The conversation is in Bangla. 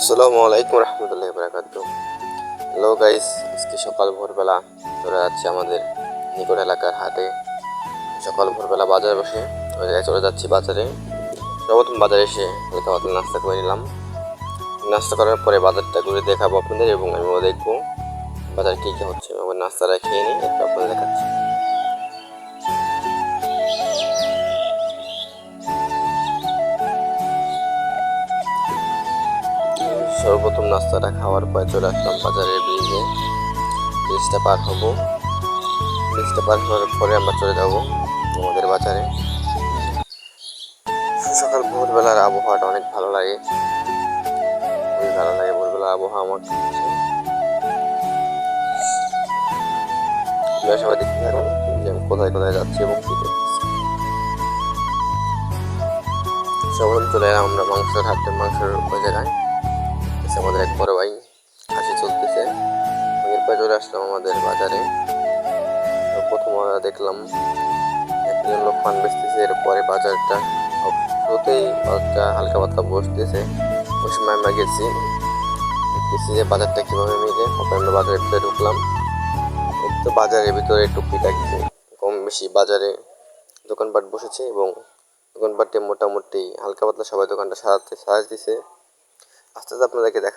আসসালামু আলাইকুম রহমতুল্লাহ বরাকাত হ্যালো গাইস আজকে সকাল ভোরবেলা চলে যাচ্ছি আমাদের নিকট এলাকার হাটে। সকাল ভোরবেলা বাজারে বসে চলে যাচ্ছি বাজারে। সর্বপ্রথম বাজারে এসে হালকা পাতলা নাস্তা করে নিলাম। নাস্তা করার পরে বাজারটা ঘুরে দেখাবো আপনাদের এবং আমিও দেখব বাজার কী কী হচ্ছে। আমার নাস্তাটা খেয়ে নিই একটু আপনাদের দেখাচ্ছি। সর্বপ্রথম নাস্তাটা খাওয়ার পরে চলে আসলাম বাজারের ব্রিজে। ব্রিজটা পার হব। ব্রিজটা পার হওয়ার পরে আমরা চলে যাব আমাদের বাজারে। সকাল ভোরবেলার আবহাওয়াটা অনেক ভালো লাগে। খুবই ভালো লাগে ভোরবেলার আবহাওয়া আমার সবাই দেখতে থাকুন যে আমি কোথায় কোথায় যাচ্ছি এবং কী সবাই চলে এলাম আমরা মাংসের হাটের মাংসের ওই জায়গায় বড় ভাই, হাসি চলতেছে। এরপর চলে আসলাম আমাদের বাজারে। প্রথম দেখলাম একজন লোক পান বেচতেছে এরপরে বাজারটা শুরুতেই বাজারটা হালকা পাতলা বসতেছে। ওই সময় আমরা গেছি দেখতেছি যে বাজারটা কীভাবে মিলে। তারপর আমরা বাজারের ভিতরে ঢুকলাম। তো বাজারের ভিতরে টুকিটাকি কম বেশি বাজারে দোকানপাট বসেছে এবং দোকানপাটে মোটামুটি হালকা পাতলা সবাই দোকানটা সারাজ দিছে আস্তে আস্তে আপনাদেরকে দেখা